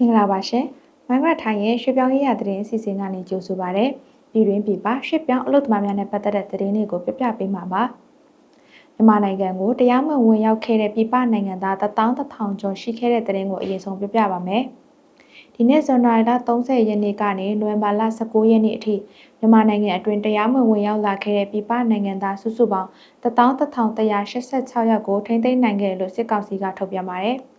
မင်္ဂလာပါရှင်။မိုင်းဂရထိုင်ရဲ့ရွှေပြောင်းရေးရသတင်းအစီအစဉ်ကနေကြိုဆိုပါရစေ။ပြည်တွင်းပြည်ပရွှေပြောင်းအလုပ်သမားများနဲ့ပတ်သက်တဲ့သတင်းတွေကိုပြပြပေးမှာပါ။မြန်မာနိုင်ငံကိုတရားမဝင်ဝင်ရောက်ခဲ့တဲ့ပြည်ပနိုင်ငံသား11000ကျော်ရှိခဲ့တဲ့သတင်းကိုအရင်ဆုံးပြပြပါမယ်။ဒီနေ့ဇန်နဝါရီလ30ရက်နေ့ကနေနိုဝင်ဘာလ19ရက်နေ့အထိမြန်မာနိုင်ငံအတွင်းတရားမဝင်ဝင်ရောက်လာခဲ့တဲ့ပြည်ပနိုင်ငံသားစုစုပေါင်း11186ယောက်ကိုထိန်းသိမ်းနိုင်ခဲ့လို့စစ်ကောင်စီကထုတ်ပြန်ပါတယ်။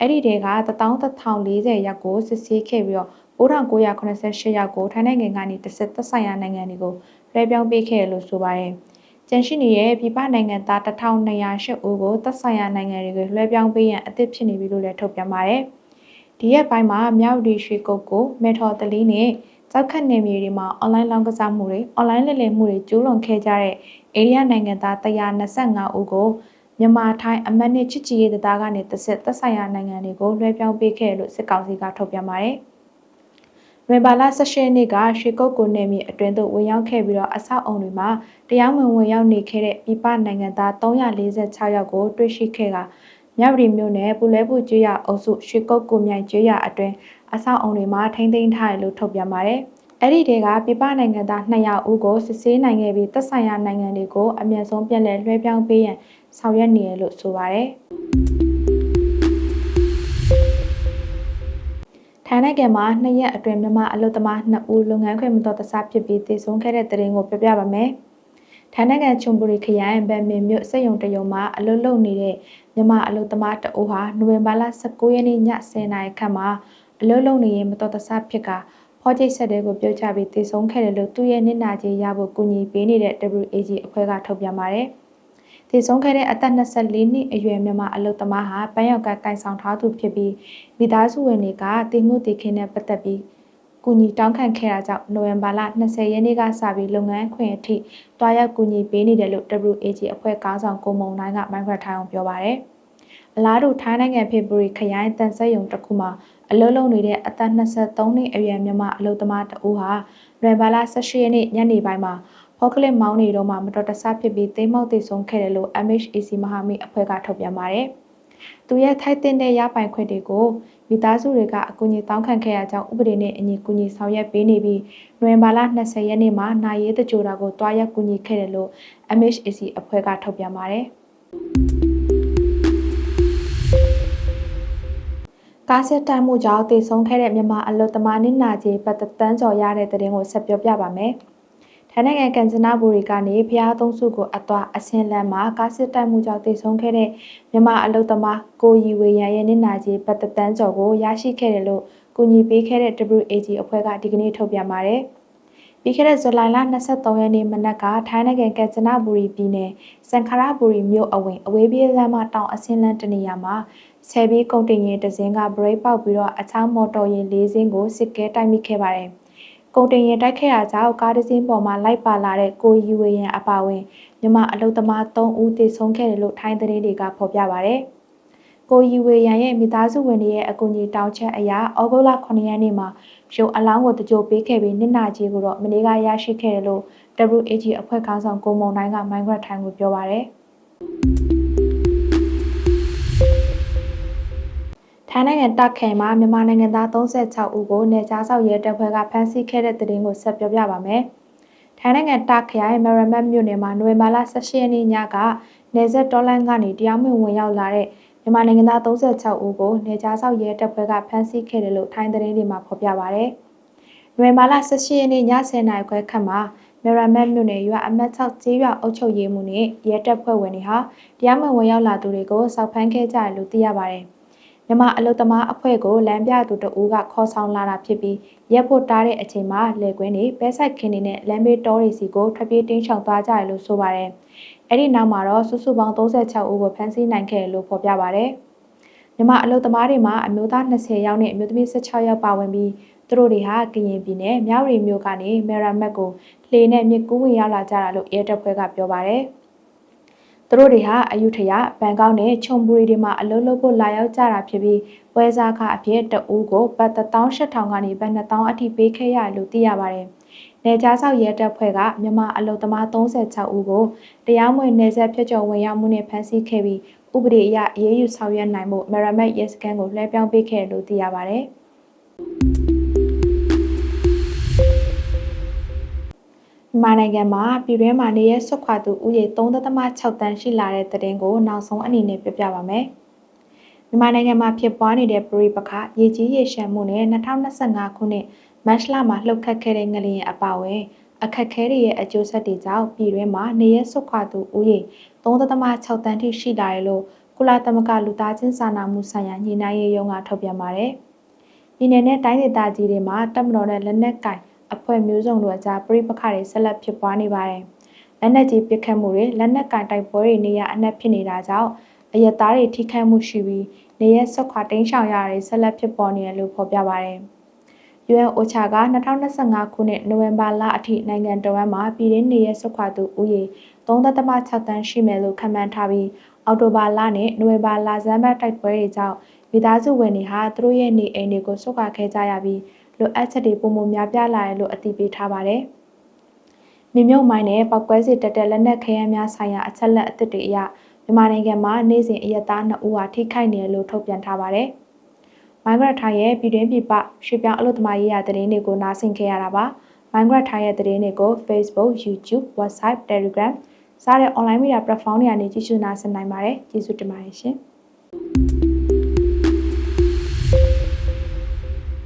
အဲ့ဒီတဲက11040ယောက်ကိုစစ်ဆေးခဲ့ပြီးတော့9988ယောက်ကိုထိုင်းနိုင်ငံကနေတစ်ဆက်သက်ဆိုင်ရာနိုင်ငံတွေကိုလွှဲပြောင်းပေးခဲ့လို့ဆိုပါတယ်။ကျန်ရှိနေတဲ့ပြည်ပနိုင်ငံသား1208ဦးကိုသက်ဆိုင်ရာနိုင်ငံတွေကိုလွှဲပြောင်းပေးရန်အသစ်ဖြစ်နေပြီလို့လည်းထုတ်ပြန်ပါတယ်။ဒီရက်ပိုင်းမှာမြောက်ဒီရွှေကုတ်ကိုမေထော်တလီနဲ့ကြောက်ခတ်နေမြေတွေမှာအွန်လိုင်းလောင်းကစားမှုတွေအွန်လိုင်းလက်လည်မှုတွေကျူးလွန်ခဲ့ကြတဲ့အိန္ဒိယနိုင်ငံသား125ဦးကို မြန်မာထိုင်းအမတ်နဲ့ချစ်ကြည်ရေးတရားကနေတစ်ဆက်သက်ဆိုင်ရာနိုင်ငံတွေကိုလွှဲပြောင်းပေးခဲ့လို့စစ်ကောင်စီကထုတ်ပြန်ပါတယ်။ရေဘာလာ16ရက်နေ့ကရွှေကုတ်ကိုနယ်မြေအတွင်းသို့ဝင်ရောက်ခဲ့ပြီးတော့အဆောက်အုံတွေမှာတရားဝင်ဝင်ရောက်နေခဲ့တဲ့ပြည်ပနိုင်ငံသား346ယောက်ကိုတွေ့ရှိခဲ့ကမြဝတီမြို့နယ်ပူလဲပူကျွရအုပ်စုရွှေကုတ်ကိုမြိုင်ကျွရအတွင်းအဆောက်အုံတွေမှာထိန်းသိမ်းထားတယ်လို့ထုတ်ပြန်ပါတယ်။အဲ့ဒီတဲကပြပနိုင်ငံသား200ဦးကိုစစ်ဆေးနိုင်ခဲ့ပြီးသက်ဆိုင်ရာနိုင်ငံတွေကိုအမြင့်ဆုံးပြန်လည်လွှဲပြောင်းပေးရန် ဆောင်ရွက်နေရလို့ဆိုပါတယ်။ထိုင်းနိုင်ငံမှာနှစ်ရက်အတွင်းမြန်မာအလုပ်သမား2ဦးလုပ်ငန်းခွင်မတော်တဆဖြစ်ပြီးတည်ဆုံခဲ့တဲ့တဲ့ရင်ကိုပြပြပါမယ်။ထိုင်းနိုင်ငံချုံပူရီခရိုင်ဗန်မင်မြို့စက်ရုံတရုံမှာအလုပ်လုပ်နေတဲ့မြန်မာအလုပ်သမားတအူဟာနိုဝင်ဘာလ19ရက်နေ့ည10:00နာရီခန့်မှာအလုပ်လုပ်နေရင်မတော်တဆဖြစ်ကဟော့ဂျိတ်ဆက်တဲ့ကိုပြုတ်ချပြီးတည်ဆုံးခဲ့တယ်လို့သူ့ရဲ့နစ်နာကြေးရဖို့ကူညီပေးနေတဲ့ WAG အဖွဲ့ကထုတ်ပြန်ပါတယ်။ တည်ဆုံးခဲ့တဲ့အသက်24နှစ်အရွယ်မြန်မာအလုသမားဟာပန်းရောက်ကကင်ဆောင်ထားသူဖြစ်ပြီးမိသားစုဝင်တွေကတည်မှုတည်ခင်းနဲ့ပတ်သက်ပြီးကူညီတောင်းခံခဲ့တာကြောင့်နိုဝင်ဘာလ20ရက်နေ့ကစပြီးလုပ်ငန်းခွင်အထိတွားရောက်ကူညီပေးနေတယ်လို့ WAG အဖွဲ့ကောင်းဆောင်ကိုမုံတိုင်းကမိုင်းခရထိုင်အောင်ပြောပါတယ်။အလားတူထိုင်းနိုင်ငံဖေဗရီခရိုင်တန်ဆက်ယုံတစ်ခုမှာအလုံးလုံးနေတဲ့အသက်23နှစ်အရွယ်မြန်မာအလုပ်သမားတဦးဟာရွယ်ဘာလ18ရက်နေ့ညနေပိုင်းမှာ ဖောက်ကလစ်မောင်းနေတော့မှမတော်တဆဖြစ်ပြီးသိမ်းမောက်သိဆုံးခဲ့တယ်လို့ MHAC မဟာမိတ်အဖွဲ့ကထုတ်ပြန်ပါတယ်။သူရဲ့ထိုက်တင်တဲ့ရပိုင်ခွင့်တွေကိုမိသားစုတွေကအကူအညီတောင်းခံခဲ့ရကြောင်းဥပဒေနဲ့အညီကူညီဆောင်ရွက်ပေးနေပြီးနွေဘာလ20ရက်နေ့မှာနိုင်ရေးတကြိုတာကိုတွားရက်ကူညီခဲ့တယ်လို့ MHAC အဖွဲ့ကထုတ်ပြန်ပါတယ်။ကားစစ်တိုက်မှုကြောင့်တည်ဆုံးခဲ့တဲ့မြန်မာအလုတ်သမားနစ်နာကြီးပတ်သက်တန်းကျော်ရတဲ့တဲ့ရင်ကိုဆက်ပြောပြပါမယ်။ ထိုင်းနိုင်ငံကန်ချနာဘူရီကနေဖျားသုံးစုကိုအသွာအစင်းလန်းမှာကားစစ်တိုက်မှုကြောင့်တည်ဆုံးခဲ့တဲ့မြန်မာအလုတ်သမားကိုရီဝေရန်ရဲ့နစ်နာကြီးပတ်သက်တန်းကျော်ကိုရရှိခဲ့တယ်လို့ကူညီပေးခဲ့တဲ့ WAG အဖွဲ့ကဒီကနေ့ထုတ်ပြန်ပါတယ်။ပြီးခဲ့တဲ့ဇူလိုင်လ23ရက်နေ့မနက်ကထိုင်းနိုင်ငံကက်ချနာဘူရီပြည်နယ်စန်ခရာဘူရီမြို့အဝင်အဝေးပြေးလမ်းမတောင်အဆင်းလန်းတနေရာမှာဆယ်ဘီးကုန်တင်ယာဉ်တစ်စင်းကဘရိတ်ပေါက်ပြီးတော့အခြားမော်တော်ယာဉ်၄စင်းကိုစစ်ကဲတိုက်မိခဲ့ပါတယ်။ ကုန်တင်ယာဉ်တိုက်ခဲ့တာကြောင့်ကားတစ်စင်းပေါ်မှာလိုက်ပါလာတဲ့ကိုယူဝေရန်အပါဝင်မြမအလုသမား3ဦးသေဆုံးခဲ့တယ်လို့ထိုင်းသတင်းတွေကဖော်ပြပါတယ်။ကိုယူဝေရန်ရဲ့မိသားစုဝင်တွေရဲ့အကူအညီတောင်းချက်အရဩဂုတ်လ9ရက်နေ့မှာရုံအလောင်းကိုတကြိုပေးခဲ့ပြီးနစ်နာကြီးကိုတော့မနေ့ကရရှိခဲ့တယ်လို့ WAG အဖွဲ့ခေါင်းဆောင်ကိုမုံတိုင်းက Minecraft ထိုင်းကိုပြောပါရ ထိုင်းနိုင်ငံတက်ခိုင်မှာမြန်မာနိုင်ငံသား36ဦးကိုနေကြားဆောက်ရဲတပ်ဖွဲ့ကဖမ်းဆီးခဲ့တဲ့တဲ့တင်ကိုဆက်ပြောပြပါမယ်။ထိုင်းနိုင်ငံတက်ခိုင်မရမတ်မြို့နယ်မှာနိုဝင်ဘာလ18ရက်နေ့ညကနေဆက်တော်လန်ကနေတရားမဝင်ဝင်ရောက်လာတဲ့မြန်မာနိုင်ငံသား36ဦးကိုနေကြားဆောက်ရဲတပ်ဖွဲ့ကဖမ်းဆီးခဲ့တယ်လို့ထိုင်းသတင်းတွေမှာဖော်ပြပါဗျ။နိုဝင်ဘာလ18ရက်နေ့ည10:00နာရီခွဲခန့်မှာမရမတ်မြို့နယ်ရွာအမတ်6ကျေးရွာအုပ်ချုပ်ရေးမှူးနဲ့ရဲတပ်ဖွဲ့ဝင်တွေဟာတရားမဝင်ဝင်ရောက်လာသူတွေကိုစောက်ဖမ်းခဲ့ကြတယ်လို့သိရပါတယ်။ မြမအလုသမားအဖွဲ့ကိုလမ်းပြသူတဦးကခေါ်ဆောင်လာတာဖြစ်ပြီးရက်ဖို့တားတဲ့အချိန်မှာလေကွင်းတွေပဲဆိုင်ခင်းတွေနဲ့လမ်းဘေးတောတွေစီကိုထွက်ပြေးတင်းချောင်သွားကြတယ်လို့ဆိုပါတယ်။အဲ့ဒီနောက်မှာတော့စုစုပေါင်း36ဦးကိုဖမ်းဆီးနိုင်ခဲ့လို့ဖော်ပြပါဗျ။မြမအလုပ်သမားတွေမှာအမျိုးသား20ယောက်နဲ့အမျိုးသမီး16ယောက်ပါဝင်ပြီးသူတို့တွေဟာကရင်ပြည်နယ်မြောက်ရီမြို့ကနေမေရာမက်ကိုလှေနဲ့မြစ်ကူးဝင်ရောက်လာကြတာလို့ရဲတပ်ဖွဲ့ကပြောပါတယ်။ သူတို့တွေဟာအယူထရဘန်ကောက်နဲ့ချုံဘူရီတွေမှာအလုပ်လုပ်ဖို့လာရောက်ကြတာဖြစ်ပြီးပွဲစားခအဖြစ်တအူးကိုဘတ်18000ကနေဘတ်2000အထိပေးခဲ့ရလို့သိရပါတယ်။နေကြားဆောက်ရဲတပ်ဖွဲ့ကမြန်မာအလုံသမား36ဦးကိုတရားမဝင်နေဆက်ဖြတ်ကျော်ဝင်ရောက်မှုနဲ့ဖမ်းဆီးခဲ့ပြီးဥပဒေအရအေးအေးယူဆောင်ရွက်နိုင်မှုမရမတ်ရဲစခန်းကိုလွှဲပြောင်းပေးခဲ့လို့သိရပါတယ်။ မြန်မာနိုင်ငံမှာပြည်တွင်းမှာနေရဆွတ်ခွာသူဥယေ3.6တန်းရှိလာတဲ့သတင်းကိုနောက်ဆုံးအနေနဲ့ပြပြပါမယ်။မြန်မာနိုင်ငံမှာဖြစ်ပွားနေတဲ့ပြည်ပခရေကြီးရေရှမ်းမှုနဲ့2025ခုနှစ်မတ်လမှာလှုပ်ခတ်ခဲ့တဲ့ငလျင်အပါအဝင်အခက်ခဲတွေရဲ့အကျိုးဆက်တွေကြောင့်ပြည်တွင်းမှာနေရဆွတ်ခွာသူဥယေ3.6တန်းထိရှိလာတယ်လို့ကုလသမဂ္ဂလူသားချင်းစာနာမှုဆိုင်ရာညီနိုင်ရေးရုံးကထုတ်ပြန်ပါတယ်။ပြည်내နဲ့တိုင်းဒေသကြီးတွေမှာတပ်မတော်နဲ့လက်နက်ကင် အဖွဲ့မျိုးစုံတို့အကြားပြိပခတွေဆက်လက်ဖြစ်ပွားနေပါတယ်။လက်နက်ကြီးပစ်ခတ်မှုတွေလက်နက်ကင်တိုက်ပွဲတွေနေရအနှက်ဖြစ်နေတာကြောင့်အယက်သားတွေထိခိုက်မှုရှိပြီးနေရက်ဆက်ခွာတင်းရှောင်ရတွေဆက်လက်ဖြစ်ပေါ်နေတယ်လို့ဖော်ပြပါတယ်။ UN OCHA က2025ခုနှစ်နိုဝင်ဘာလအထိနိုင်ငံတော်ဝန်မှာပြည်ရင်းနေရက်ဆက်ခွာသူဦးရေ3.6တန်းရှိမယ်လို့ခန့်မှန်းထားပြီးအော်တိုဘာလနဲ့နိုဝင်ဘာလဇန်ဘတ်တိုက်ပွဲတွေကြောင့်မိသားစုဝင်တွေဟာသူတို့ရဲ့နေအိမ်တွေကိုဆုတ်ခွာခဲ့ကြရပြီး လိုအပ်ချက်တွေပုံမှန်များပြားလာတယ်လို့အသိပေးထားပါတယ်။မြေမြုပ်မိုင်းနဲ့ပောက်ကွဲစေတက်တဲ့လက်နက်ခဲယမ်းများဆိုင်ရာအချက်လက်အသစ်တွေအရမြန်မာနိုင်ငံမှာနေ့စဉ်အရက်သား2ဦးဟာထိခိုက်နေတယ်လို့ထုတ်ပြန်ထားပါတယ်။ Migrant ထိုင်းရဲ့ပြည်တွင်းပြည်ပရွှေပြောင်းအလုပ်သမားရေးရာသတင်းတွေကိုနားဆင်ခဲ့ရတာပါ။ Migrant ထိုင်းရဲ့သတင်းတွေကို Facebook, YouTube, WhatsApp, Telegram စတဲ့ online media platform တွေကနေကြည့်ရှုနားဆင်နိုင်ပါတယ်။ကျေးဇူးတင်ပါတယ်ရှင်။